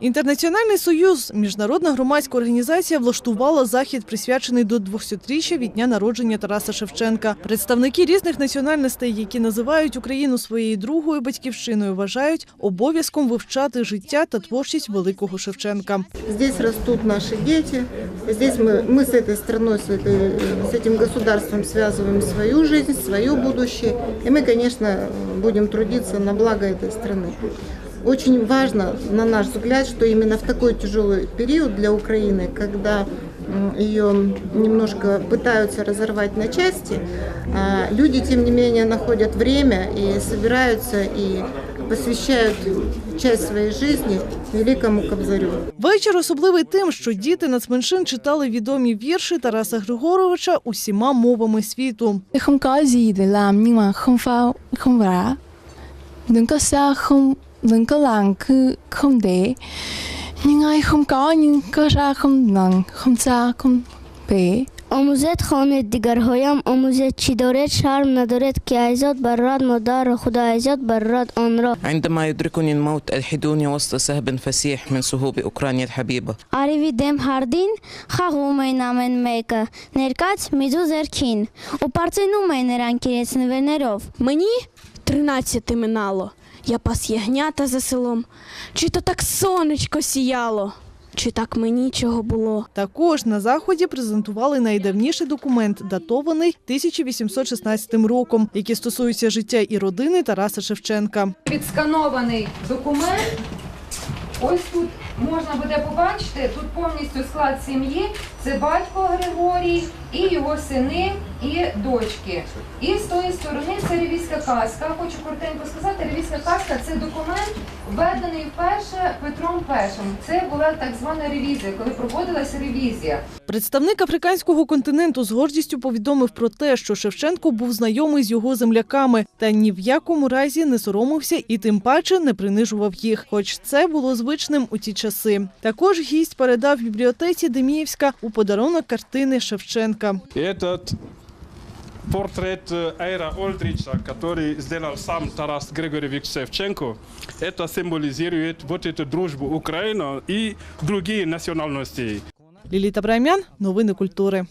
Інтернаціональний союз, міжнародна громадська організація, влаштувала захід, присвячений до 200-річчя від дня народження Тараса Шевченка. Представники різних національностей, які називають Україну своєю другою батьківщиною, вважають обов'язком вивчати життя та творчість великого Шевченка. Здесь растут наши дети. Здесь мы, мы с этой страной, с, этой, с этим государством связываем свою жизнь, свое будущее. И мы, конечно, будем трудиться на благо этой страны. Очень важно, на наш взгляд, что именно в такой тяжелый период для Украины, когда м, ее немножко пытаются разорвать на части, а, люди, тем не менее, находят время и собираются и посвящают часть своей жизни великому Кобзарю. Вечір особливий тим, що діти нацменшин читали відомі вірші Тараса Григоровича усіма мовами світу. vẫn có làng cứ không để nhưng ai không có nhưng có ra không làng không xa không về омӯзед хонед дигарҳоям омӯзед чӣ доред шарм надоред ки айзод баррад модарро худо айзод баррад онро عندما يدركني الموت الحدوني وسط سهب فسيح من سهوب أوكرانيا الحبيبة عربي دم هاردين խաղում են ամեն մեկը ներկաց միզու зерքին ու պարծենում են նրանք իրենց նվերներով մնի 13 մնալու я пас ягнята за селом. Чи то так сонечко сіяло, чи так мені чого було. Також на заході презентували найдавніший документ, датований 1816 роком, який стосується життя і родини Тараса Шевченка. відсканований документ. Ось тут можна буде побачити, тут повністю склад сім'ї. Це батько Григорій і його сини і дочки. І з тої сторони це ревізька казка. Хочу коротенько сказати, ревізька казка це документ, введений вперше Петром І. Це була так звана ревізія, коли проводилася ревізія. Представник африканського континенту з гордістю повідомив про те, що Шевченко був знайомий з його земляками та ні в якому разі не соромився і тим паче не принижував їх, хоч це було звичним у ті часи. Також гість передав бібліотеці Деміївська у подарунок картини Шевченка. Этот портрет э, Эйра Ольдрича, который сделал сам Тарас Григорьевич Шевченко, это символизирует вот эту дружбу Украины и другие национальности. Ліліта Брамян, новини культури.